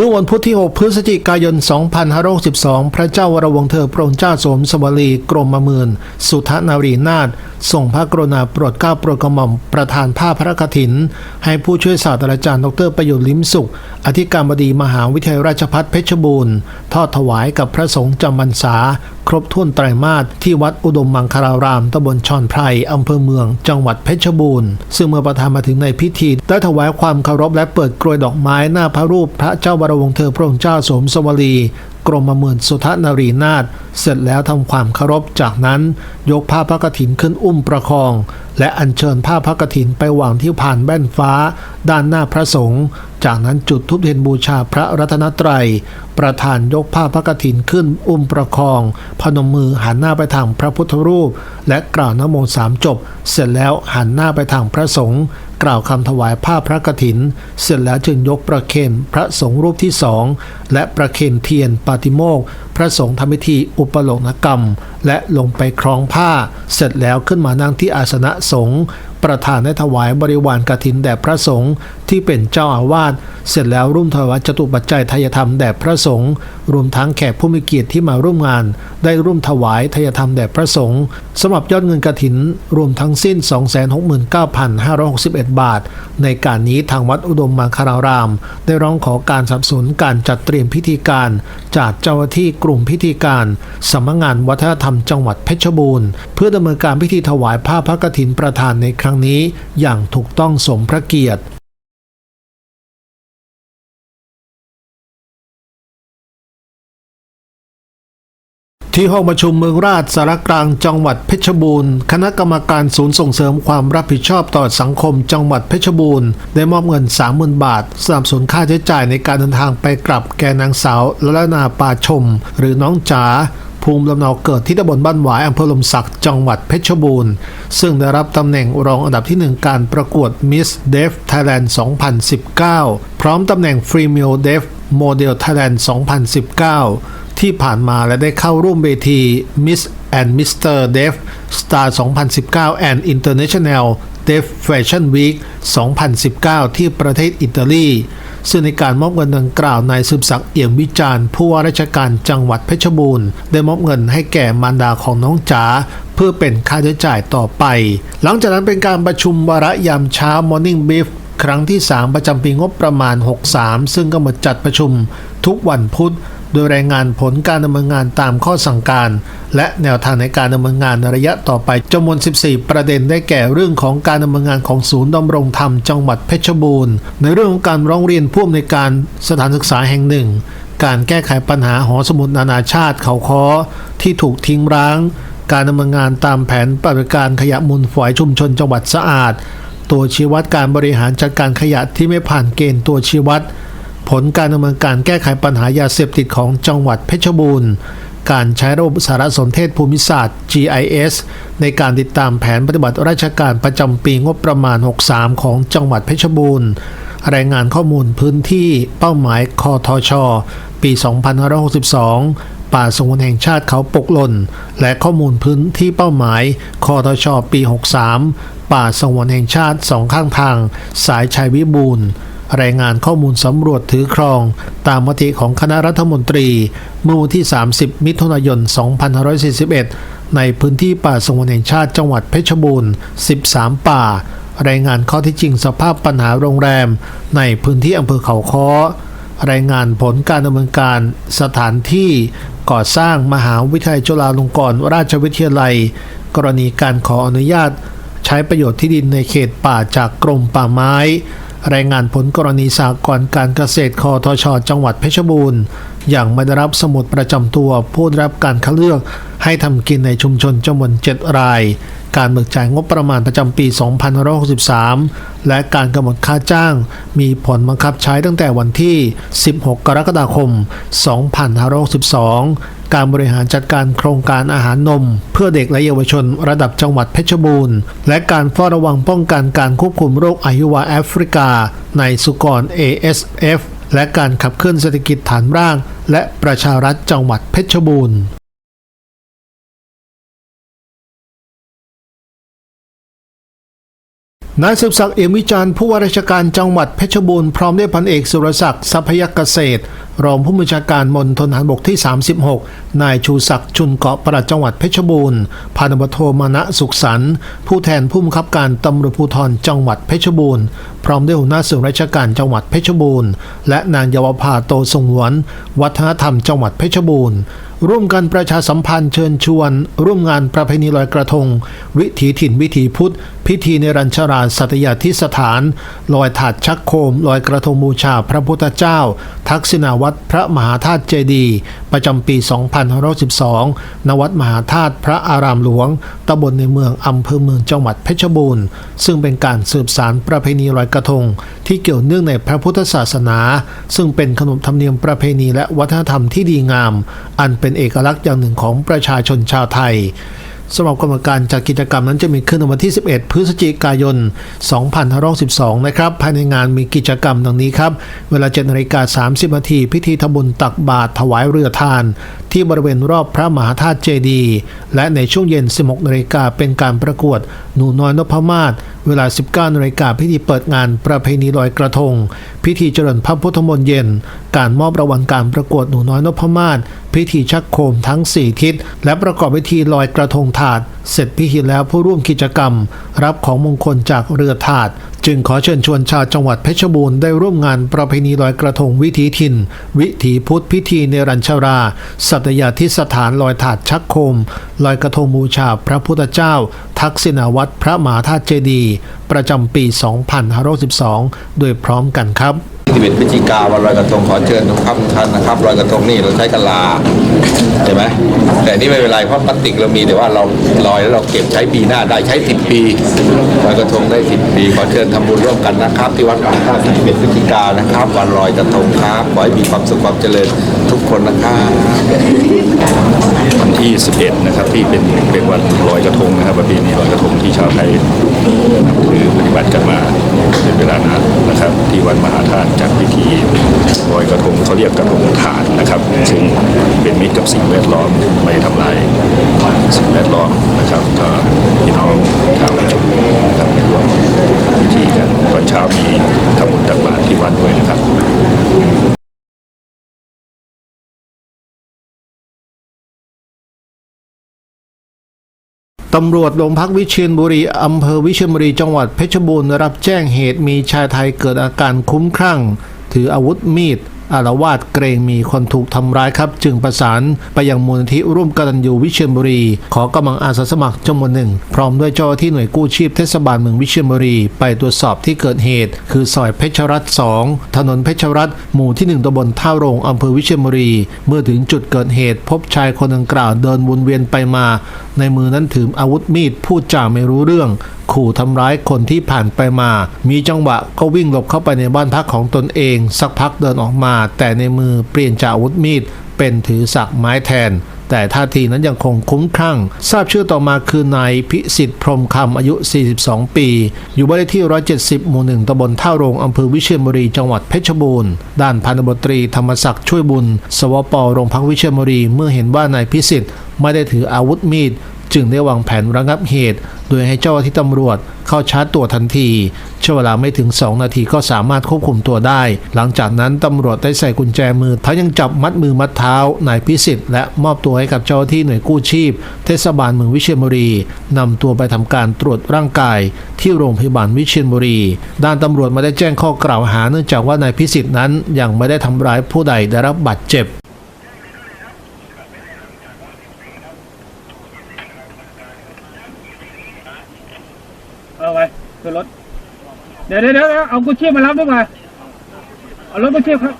เมื่อวันพุธที่ 6 พฤศจิกายน 2562 พระเจ้าวรวงศ์เธอพระองค์เจ้าสมสวรีกรมมมื่นสุทนารีนาถทรงพระกรุณาโปรดเกล้าโปรดกระหม่อมประธานผ้าพระกฐิน ให้ผู้ช่วยศาสตราจารย์ดรประยุทธ์ลิ้มสุข อธิการบดีมหาวิทยาลัยราชภัฏเพชรบูรณ์ ทอดถวายกับพระสงฆ์จำพรรษา ครบถ้วนไตรมาสที่วัดอุดมมังคารารามตำบลชอนไพรอำเภอเมือง จังหวัดเพชรบูรณ์ ซึ่งเมื่อประธานมาถึงในพิธี ได้ถวายความเคารพและเปิดกรวยดอกไม้หน้าพระรูปพระเจ้าวรวงเธอพระองค์เจ้าสมสวรี กรมเมือนสุทนารีนาถเสร็จแล้วทำความเคารพจากนั้น ยกผ้าพระกฐินขึ้นอุ้มประคอง และอัญเชิญผ้าพระกฐินไปวางที่ผ่านแว่นฟ้า ด้านหน้าพระสงฆ์จากนั้นจุดทุบเทียนบูชาพระรัตนตรัย ประธานยกผ้าพระกฐินขึ้นอุ้มประคอง พนมมือหันหน้าไปทางพระพุทธรูป และกล่าวนโมสามจบ เสร็จแล้วหันหน้าไปทางพระสงฆ์กล่าวคำถวายผ้าพระกฐิน เสร็จแล้วจึงยกประเคนพระสงฆ์รูปที่สองและประเคนเทียนปาติโมกพระสงฆ์ทำพิธีอุปโลกนกรรมและลงไปคล้องผ้า เสร็จแล้วขึ้นมานั่งที่อาสนะสงฆ์ประธานได้ถวายบริวารกรถินแด่พระสงฆ์ที่เป็นเจ้าอาวาสเสร็จแล้วร่วมถวายจตุปัจจัยทายธรรมแด่พระสงฆ์ รวมทั้งแขกผู้มีเกียรติที่มาร่วมงาน ได้ร่วมถวายทายธรรมแด่พระสงฆ์สำหรับยอดเงินกฐิน รวมทั้งสิ้น 269,561 บาท ในการนี้ทางวัดอุดมมังคาราราม ได้ร้องขอการสนับสนุนการจัดเตรียมพิธีการ จากเจ้าหน้าที่กลุ่มพิธีการสำนักงานวัฒนธรรมจังหวัดเพชรบูรณ์ เพื่อดำเนินการพิธีถวายผ้าพระกฐินประธานในครั้งนี้ อย่างถูกต้องสมพระเกียรติ ที่ห้องประชุมเมืองราชสารกลางจังหวัดเพชรบูรณ์ คณะกรรมการศูนย์ส่งเสริมความรับผิดชอบต่อสังคมจังหวัดเพชรบูรณ์ได้มอบเงิน 30,000 บาทสนับสนุนค่าใช้จ่ายในการเดินทางไปกลับแก่นางสาวละนาปาชม หรือน้องจ๋าภูมิลำเนาเกิดที่ตำบลบ้านหวายอำเภอลมศักดิ์จังหวัดเพชรบูรณ์ ซึ่งได้รับตำแหน่งรองอันดับที่ 1 การประกวด Miss Deaf Thailand 2019 พร้อมตำแหน่ง Female Deaf Model Thailand 2019 ที่ผ่านมาและได้เข้าร่วมเวที Miss and Mr. Deaf Star 2019 and International Deaf Fashion Week 2019 ที่ประเทศอิตาลี ซึ่งในการมอบเงินดังกล่าวนายสืบศักดิ์เอี่ยมวิจารณ์ผู้ว่าราชการจังหวัดเพชรบูรณ์ ได้มอบเงินให้แก่มารดาของน้องจ๋าเพื่อเป็นค่าใช้จ่ายต่อไป หลังจากนั้นเป็นการประชุมวาระยามเช้า Morning Brief ครั้งที่ 3 ประจำปีงบประมาณ 63 ซึ่งก็มาจัดประชุมทุกวันพุธ โดยรายงานผลการดำเนินงานตามข้อสั่งการ และแนวทางในการดำเนินงานในระยะต่อไปจำนวน 14 ประเด็นได้แก่เรื่องของการดำเนินงานของศูนย์ดำรงธรรมจังหวัดเพชรบูรณ์ ในเรื่องของการร้องเรียนผู้อำนวยการสถานศึกษาแห่งหนึ่ง การแก้ไขปัญหาหอสมุดนานาชาติเขาคอที่ถูกทิ้งร้าง การดำเนินงานตามแผนปฏิบัติการขยะมูลฝอยชุมชนจังหวัดสะอาด ตัวชี้วัดการบริหารจัดการขยะที่ไม่ผ่านเกณฑ์ตัวชี้วัด ผลการดำเนินการแก้ไขปัญหายาเสพติดของจังหวัดเพชรบูรณ์ การใช้ระบบสารสนเทศภูมิศาสตร์ GIS ในการติดตามแผนปฏิบัติราชการประจำปีงบประมาณ 63 ของจังหวัดเพชรบูรณ์ รายงานข้อมูลพื้นที่เป้าหมายคอทช ปี 2562ป่าสงวนแห่งชาติเขาปกหล่น และข้อมูลพื้นที่เป้าหมายคอทชปี 63 ป่าสงวนแห่งชาติสองข้างทาง สายชัยวิบูรณ์ รายงานข้อมูลสำรวจถือครอง ตามมติของคณะรัฐมนตรีเมื่อวันที่ 30 มิถุนายน 2541 ในพื้นที่ป่าสงวนแห่งชาติจังหวัดเพชรบูรณ์ 13 ป่า รายงานข้อที่จริงสภาพปัญหาโรงแรม ในพื้นที่อำเภอเขาค้อ รายงานผลการดำเนินการสถานที่ก่อสร้างมหาวิทยาลัยจุฬาลงกรณราชวิทยาลัย กรณีการขออนุญาต ใช้ประโยชน์ที่ดินในเขตป่าจากกรมป่าไม้ รายงานผลกรณีสากรการเกษตรคอทช จังหวัดเพชรบูรณ์อย่างไม่ได้รับสมุดประจำตัวผู้ได้รับการคัดเลือก ให้ทำกินในชุมชนจำนวน7ราย การเบิกจ่ายงบประมาณประจำปี 2563 และการกำหนดค่าจ้าง มีผลบังคับใช้ตั้งแต่วันที่ 16 กรกฎาคม 2562 การบริหารจัดการโครงการอาหารนม เพื่อเด็กและเยาวชนระดับจังหวัดเพชรบูรณ์ และการเฝ้าระวังป้องกันการควบคุมโรคอายุวาแอฟริกา ในสุกร ASF และการขับเคลื่อนเศรษฐกิจฐานรากและประชารัฐจังหวัดเพชรบูรณ์นายสืบศักดิ์เอี่ยมวิจารณ์ผู้ว่าราชการจังหวัดเพชรบูรณ์พร้อมด้วยพันเอกสุรศักดิ์ทรัพยเกษตร รองผู้บัญชาการมณฑลทหารบกที่ 36 นายชูศักดิ์ชุนเกาะปลัดจังหวัดเพชรบูรณ์พันตำรวจโทมานะสุขสันต์ผู้แทนผู้บังคับการตำรวจภูธรจังหวัดเพชรบูรณ์พร้อมด้วยหัวหน้าส่วนราชการจังหวัดเพชรบูรณ์และนางเยาวภาโตสงวน วัฒนธรรมจังหวัดเพชรบูรณ์ร่วมกันประชาสัมพันธ์เชิญชวน ร่วมงานประเพณีลอยกระทง วิถีถิ่นวิถีพุทธ พิธีในรัญชราสัตยาธิสถาน ลอยถาดชักโคม ลอยกระทงบูชาพระพุทธเจ้า ทักษิณาวัดพระมหาธาตุเจดีประจำปี 2512 ณ วัดมหาธาตุพระอารามหลวง ตำบลในเมืองอำเภอเมืองจังหวัดเพชรบูรณ์ ซึ่งเป็นการสืบสารประเพณีลอยกระทง ที่เกี่ยวเนื่องในพระพุทธศาสนา ซึ่งเป็นขนบธรรมเนียมประเพณีและวัฒนธรรมที่ดีงาม อันเป็นเอกลักษณ์อย่างหนึ่งของประชาชนชาวไทย สำหรับกรรมการจัดกิจกรรมนั้นจะมีขึ้นในวันที่ 11 พฤศจิกายน 2512 นะครับ ภายในงานมีกิจกรรมดังนี้ครับ เวลา7นาฬิกา 30 นาที พิธีทำบุญตักบาตรถวายเรือทานที่บริเวณรอบพระมหาธาตุเจดีย์และในช่วงเย็น 16นาฬิกาเป็นการประกวด หนูน้อยนพมาศเวลา 19นาฬิกาพิธีเปิดงานประเพณีลอยกระทง พิธีเจริญพระพุทธมนต์เย็น การมอบรางวัลการประกวดหนูน้อยนพมาศพิธีชักโคมทั้ง 4 ทิศ และประกอบพิธีลอยกระทงถาด เสร็จพิธีแล้วผู้ร่วมกิจกรรม รับของมงคลจากเรือถาด จึงขอเชิญชวนชาวจังหวัดเพชรบูรณ์ได้ร่วมงานประเพณีลอยกระทงวิถีถิ่น วิถีพุทธพิธีเนรัญชรา สัตยาธิสถานลอยถาดชักโคม ลอยกระทงบูชาพระพุทธเจ้า ทักษิณาวัดพระมหาธาตุเจดีย์ประจำปี 2512โดยพร้อมกันครับ11พฤศจิกาวันลอยกระทงขอเชิญทุกท่านท่านนะครับลอยกระทงนี่เราใช้กะลา ใช่ไหมแต่นี่ไม่เป็นไรเพราะพลาสติกเรามีแต่ว่าเราลอยแล้วเราเก็บใช้ปีหน้าได้ใช้10ปีลอยกระทงได้10ปีขอเชิญทำบุญร่วมกันนะครับ ที่วัดพระธาตุ11พฤศจิกานะครับ วันลอยกระทงครับขอให้มีความสุขความเจริญทุกคนนะครับวันที่11นะครับที่เป็นเป็นวันลอยกระทงนะครับประเพณีลอยกระทงที่ชาวไทยถือปฏิบัติกันมาเป็นเวลานานนะครับ ที่วัดมหาธาตุจัดพิธีลอยกระทงเขาเรียกกระทงถ่านนะครับ ซึ่งเป็นมิกับสิ่งแวดล้อมไม่ทำลายสิ่งแวดล้อมนะครับก็พี่น้องชาวประชุมนะครับร่วมพิธีกันตอนเช้ามีทำบุญตักบาตรที่วัดด้วยนะครับตำรวจโรงพักวิเชียรบุรี อำเภอวิเชียรบุรี จังหวัดเพชรบูรณ์รับแจ้งเหตุมีชายไทยเกิดอาการคุ้มคลั่ง ถืออาวุธมีด อารวาสเกรงมีคนถูกทำร้ายครับ จึงประสานไปยังมูลนิธิร่วมกตัญญูวิเชียรบุรี ขอกำลังอาสาสมัครจำนวนหนึ่ง พร้อมด้วยเจ้าที่หน่วยกู้ชีพเทศบาลเมืองวิเชียรบุรี ไปตรวจสอบที่เกิดเหตุ คือซอยเพชรรัตน์2ถนนเพชรรัตน์หมู่ที่ 1ตำบลท่าโรงอำเภอวิเชียรบุรี เมื่อถึงจุดเกิดเหตุ พบชายคนดังกล่าวเดินวนเวียนไปมา ในมือนั้นถืออาวุธมีดพูดจาไม่รู้เรื่องขู่ทำร้ายคนที่ผ่านไปมา มีจังหวะก็วิ่งหลบเข้าไปในบ้านพักของตนเอง สักพักเดินออกมาแต่ในมือเปลี่ยนจากอาวุธมีดเป็นถือสักไม้แทน แต่ท่าทีนั้นยังคงคุ้มคลั่ง ทราบชื่อต่อมาคือนายพิสิทธิ์พรมคำอายุ 42 ปี อยู่บ้านเลขที่ 170 หมู่หนึ่งตำบลท่าโรงอำเภอวิเชียรบุรีจังหวัดเพชรบูรณ์ ด้านพันตำรวจตรีธรรมศักดิ์ช่วยบุญ สวปโรงพักวิเชียรบุรีเมื่อเห็นว่านายพิสิทธิ์ไม่ได้ถืออาวุธมีด จึงได้วางแผนระงับเหตุ โดยให้เจ้าหน้าที่ตำรวจเข้าชาร์จตัวทันทีใช้เวลาไม่ถึง 2 นาทีก็สามารถควบคุมตัวได้ หลังจากนั้นตำรวจได้ใส่กุญแจมือทั้งยังจับมัดมือมัดเท้านายพิสิทธิ์และมอบตัวให้กับเจ้าหน้าที่หน่วยกู้ชีพ เทศบาลเมืองวิเชียรบุรีนำตัวไปทำการตรวจร่างกาย ที่โรงพยาบาลวิเชียรบุรี ด้านตำรวจไม่ได้แจ้งข้อกล่าวหา เนื่องจากว่านายพิสิทธิ์นั้นยังไม่ได้ทำร้ายผู้ใดได้รับบาดเจ็บ เอาไปขึ้นรถ เดี๋ยวเดี๋ยวเดี๋ยวเอากู้ชีพมารับด้วยมาเอารถกู้ชีพครับ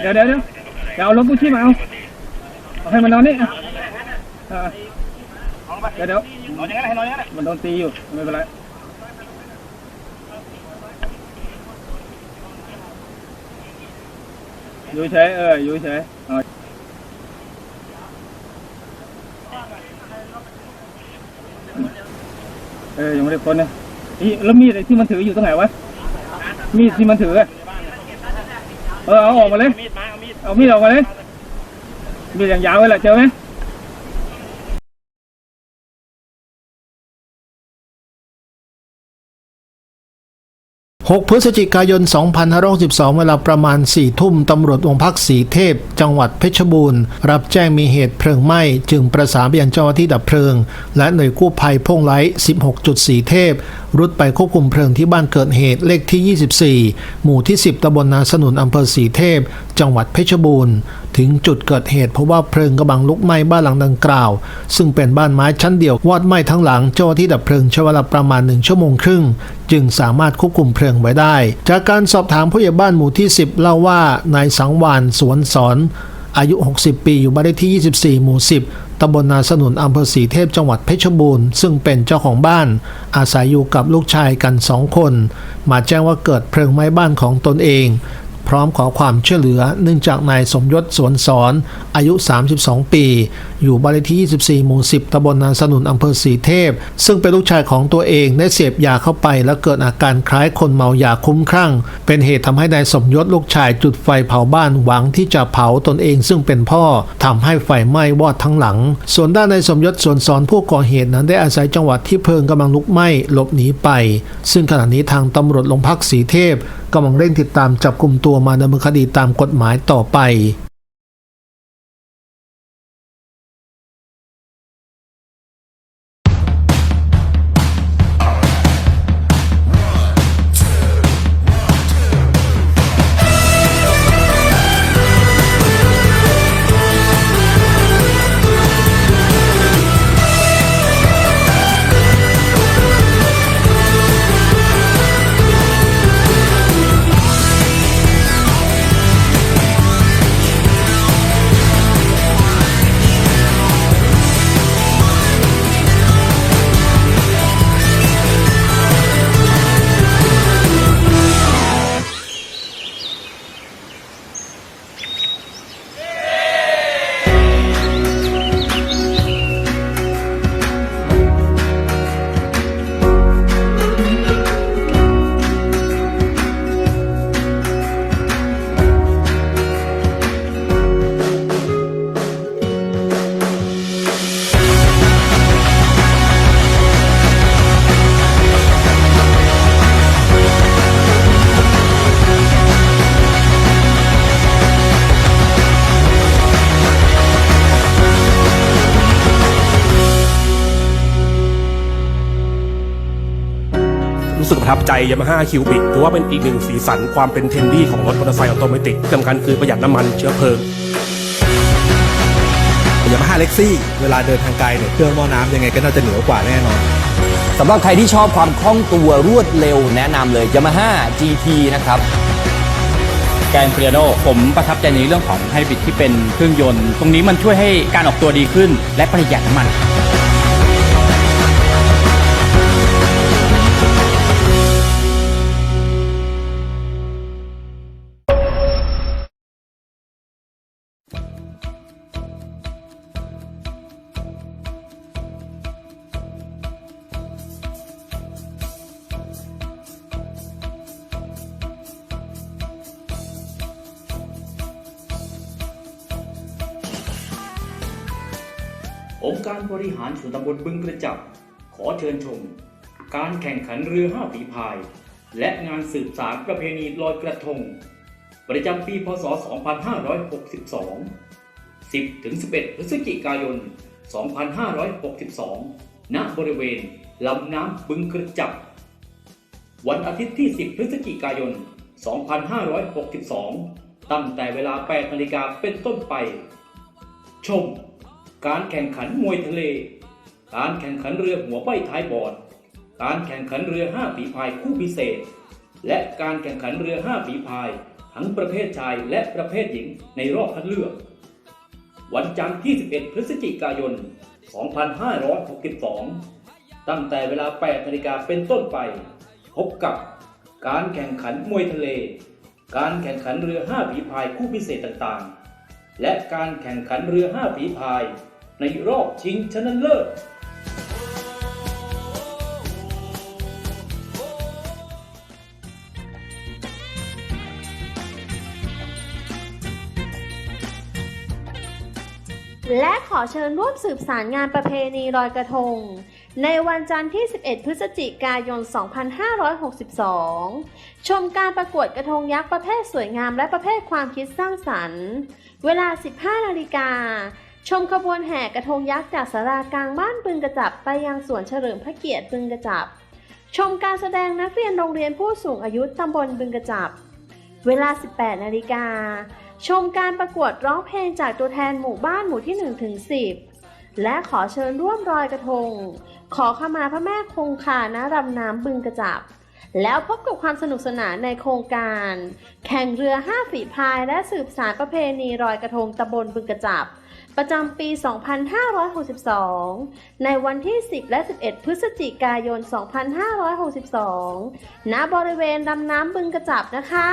เดี๋ยวเดี๋ยวเดี๋ยวเดี๋ยวเอารถกู้ชีพมาเอาเอาให้มันนอนนี่อะเดี๋ยวเดี๋ยวนอนอย่างนั้นให้นอนอย่างนั้นมันโดนตีอยู่ไม่เป็นไรอยู่เฉยเอออยู่เฉย เอออยังไม่ได้ค้นนะนี่แล้วมีดไอ้ที่มันถืออยู่ตรงไหนวะ มีดที่มันถืออะเออเอาออกมาเลยเอามีดออกมาเลย มีอย่างยาวเลยแหละเจอไหม 6 พฤศจิกายน 2562 เวลาประมาณ 4 ทุ่ม ตำรวจองพักสีเทพ จังหวัดเพชรบูรณ์ รับแจ้งมีเหตุเพลิงไหม้ จึงประสานไปยังเจ้าหน้าที่ดับเพลิง และหน่วยกู้ภัยพงไลท์16.4 เทพ รุดไปควบคุมเพลิงที่บ้านเกิดเหตุเลขที่ 24 หมู่ที่ 10ตำบลนาสนุนอำเภอสีเทพจังหวัดเพชรบูรณ์ถึงจุดเกิดเหตุเพราะว่าเพลิงกำลังลุกไหม้บ้านหลังดังกล่าว ซึ่งเป็นบ้านไม้ชั้นเดียววอดไหม้ทั้งหลังเจ้าที่ดับเพลิงใช้เวลาประมาณหนึ่งชั่วโมงครึ่ง จึงสามารถควบคุมเพลิงไว้ได้ จากการสอบถามผู้ใหญ่บ้านหมู่ที่ 10 เล่าว่านายสังวานสวนสอน อายุ 60 ปีอยู่บ้านเลขที่ 24 หมู่ 10 ตำบลนาสนุนอำเภอสีเทพจังหวัดเพชรบูรณ์ซึ่งเป็นเจ้าของบ้าน อาศัยอยู่กับลูกชายกันสองคน มาแจ้งว่าเกิดเพลิงไหม้บ้านของตนเอง พร้อมขอความช่วยเหลือเนื่องจากนายสมยศสวนสอนอายุ 32 ปี อยู่บ้านเลขที่ 24 หมู่ 10ตำบลนาสนุนอำเภอสีเทพ ซึ่งเป็นลูกชายของตัวเองได้เสพยาเข้าไป และเกิดอาการคล้ายคนเมายาคุ้มครั่ง เป็นเหตุทำให้นายสมยศลูกชายจุดไฟเผาบ้านหวังที่จะเผาตนเองซึ่งเป็นพ่อทำให้ไฟไหม้วอดทั้งหลัง ส่วนด้านนายสมยศสวนสอนผู้ก่อเหตุนั้นได้อาศัยจังหวัดที่เพลิงกำลังลุกไหม้หลบหนีไป ซึ่งขณะนี้ทางตำรวจโรงพักสีเทพกำลังเร่งติดตามจับกลุ่มตัววมาดำเนินคดีตามกฎหมายต่อไป ทับใจ Yamaha Cubic ถือว่าเป็นอีกหนึ่งสีสันความเป็นเทรนดี้ของรถมอเตอร์ไซค์ออโตเมติกที่สำคัญคือประหยัดน้ำมันเชื้อเพลิงยามาฮ่าเล็กซี่เวลาเดินทางไกลเนี่ยเครื่องหม้อน้ำยังไงก็น่าจะเหนือกว่าแน่นอนสำหรับใครที่ชอบความคล่องตัวรวดเร็วแนะนำเลย Yamaha GT นะครับแกรนเ i รียโนผมประทับใจในเรื่องของไฮบริดที่เป็นเครื่องยนต์ ตรงนี้มันช่วยให้การออกตัวดีขึ้น และประหยัดน้ำมัน องค์การบริหารส่วนตำบลบึงกระจับ ขอเชิญชม การแข่งขันเรือห้าฝีพาย และงานสืบสารประเพณีลอยกระทง ประจำปีพศ 2562 10ถึง11 พฤศจิกายน 2562 ณ บริเวณลำน้ำบึงกระจับ วันอาทิตย์ที่ 10 พฤศจิกายน 2562 ตั้งแต่เวลา 8 นาฬิกาเป็นต้นไป ชม การแข่งขันมวยทะเล การแข่งขันเรือหัวใบท้ายบอด การแข่งขันเรือห้าฝีพายคู่พิเศษ และการแข่งขันเรือห้าฝีพายทั้งประเภทชายและประเภทหญิงในรอบคัดเลือก วันจันทร์ที่ 11 พฤศจิกายน 2562 ตั้งแต่เวลา 8นาฬิกาเป็นต้นไป พบกับการแข่งขันมวยทะเล การแข่งขันเรือห้าฝีพายคู่พิเศษต่างๆ และการแข่งขันเรือห้าฝีพาย ในรอบชิงชนะเลิศและขอเชิญร่วมสืบสารงานประเพณีลอยกระทง ในวันจันทร์ที่ 11 พฤศจิกายน 2562 ชมการประกวดกระทงยักษ์ประเภทสวยงามและประเภทความคิดสร้างสรรค์ เวลา 15 นาฬิกา ชมขบวนแห่กระทงยักษ์จากสารากลางบ้านบึงกระจับไปยังสวนเฉลิมพระเกียรติบึงกระจับ ชมการแสดงนักเรียนโรงเรียนผู้สูงอายุตำบลบึงกระจับ เวลา 18 นาฬิกา ชมการประกวดร้องเพลงจากตัวแทนหมู่บ้านหมู่ที่ 1 ถึง 10 และขอเชิญร่วมรอยกระทง ขอขมาพระแม่คงคาณรำน้ำบึงกระจับ แล้วพบกับความสนุกสนานในโครงการ แข่งเรือ 5 ฝีพายและสืบสารประเพณีรอยกระทงตำบลบึงกระจับ ประจำปี 2562 ในวันที่ 10 และ 11 พฤศจิกายน 2562 ณ บริเวณลำน้ำบึงกระจับนะคะ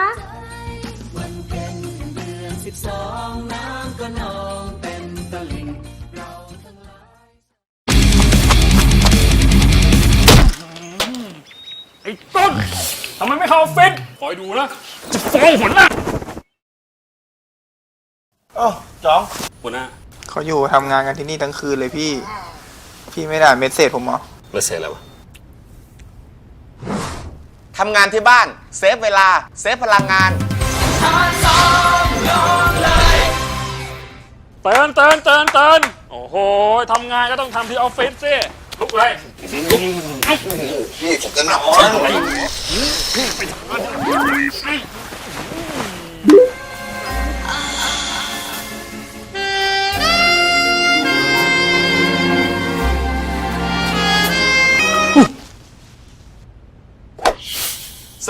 ไอ้ต้นทำไมไม่เข้าออฟฟิศคอยดูนะ จะฟ้องหัวหน้าโอ้จ้อง หัวหน้า เขาอยู่ทำงานกันที่นี่ทั้งคืนเลยพี่ พี่ไม่ได้อ่านเมสเซจผมเหรอ ไม่เสร็จแล้ววะทำงานที่บ้าน เซฟเวลา เซฟพลังงาน เตือนเตือนเตือนเตือนโอ้โหทำงานก็ต้องทำที่ออฟฟิศสิลุกเลยพี่ผมจะนอน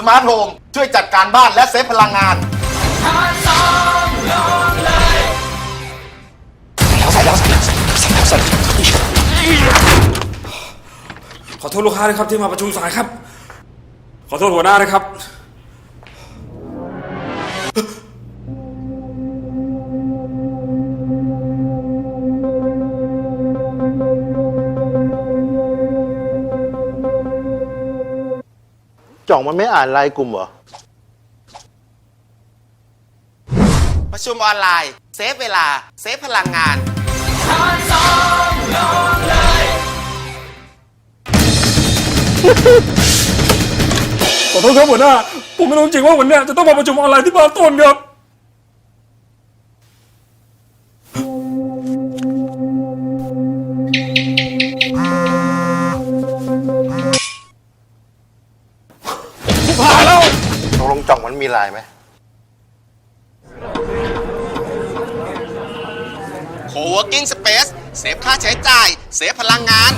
สมาร์ทโฮมช่วยจัดการบ้านและเซฟพลังงานขอโทษลูกค้าด้วยครับที่มาประชุมสายครับ ขอโทษหัวหน้าด้วยครับ จ่องมันไม่อ่านไลน์กลุ่มเหรอ ประชุมออนไลน์ เซฟเวลา เซฟพลังงานขอโทษครับหัวหน้า ผมไม่รู้จริงว่าวันเนี้ยจะต้องมาประชุมออนไลน์ที่บ้านต้นครับ กลงจ่องมันมีไลน์ไหม Co-working Space เซฟค่าใช้จ่าย เซฟพลังงาน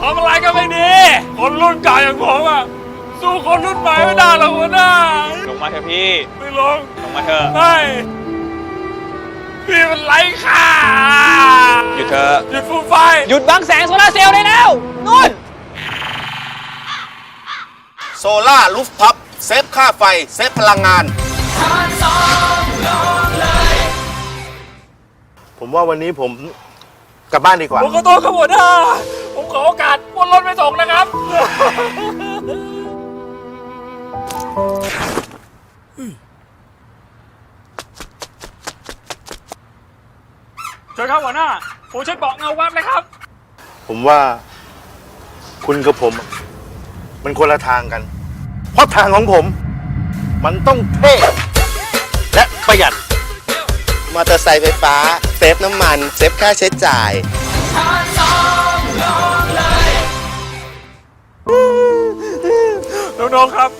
ทำอะไรก็ไม่ดี คนรุ่นเก่าอย่างผมอะ สู้คนรุ่นใหม่ไม่ได้หรอกหัวหน้า ลงมาเถอะพี่ ไม่ลงลงมาเถอะ ไม่พี่มันไร้ค่า หยุดเถอะหยุดฟูมไฟหยุดบังแสงโซลาร์เซลล์ได้แล้วนู่น โซล่ารูฟท็อปเซฟค่าไฟ เซฟพลังงาน ผมว่าวันนี้ผมกลับบ้านดีกว่า ผมขอโทษครับหัวหน้าผมขอโอกาสวนรถไปส่งนะครับ เชิญครับหัวหน้า ผมช่วยบอกเงาวับเลยครับ ผมว่าคุณกับผม มันคนละทางกัน เพราะทางของผม มันต้องเท่และประหยัด มอเตอร์ไซค์ไฟฟ้า เซฟน้ำมัน เซฟค่าใช้จ่าย น้องๆครับ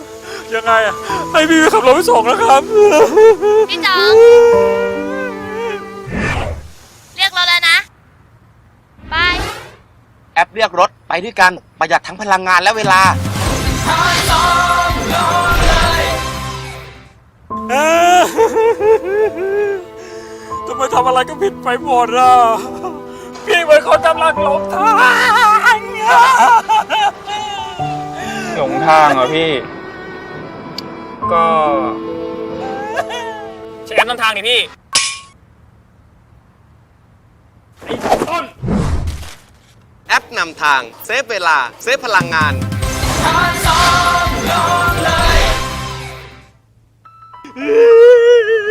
ยังไงอะให้พี่ขับรถไปส่งนะครับ พี่จอง แอปเรียกรถไปด้วยกันประหยัดทั้งพลังงานและเวลาทำไมทำอะไรก็ผิดไปหมดอะ พี่เหมือนคนกำลังหลงทางหลงทางเหรอพี่ ก็ใช้แอปนำทางดิพี่ ไอ้ต้น แอปนำทาง เซฟเวลา เซฟพลังงาน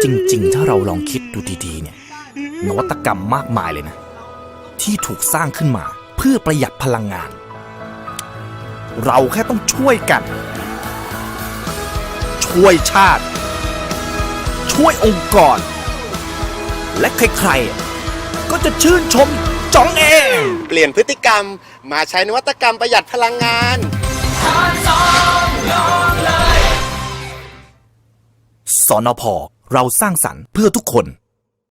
จริงๆ ถ้าเราลองคิดดูดีๆ เนี่ย นวัตกรรมมากมายเลยนะ ที่ถูกสร้างขึ้นมาเพื่อประหยัดพลังงาน เราแค่ต้องช่วยกัน ช่วยชาติ ช่วยองค์กร และใครๆ ก็จะชื่นชม จ๋องเองเปลี่ยนพฤติกรรมมาใช้นวัตกรรมประหยัดพลังงานสอนพเราสร้างสรรค์เพื่อทุกคน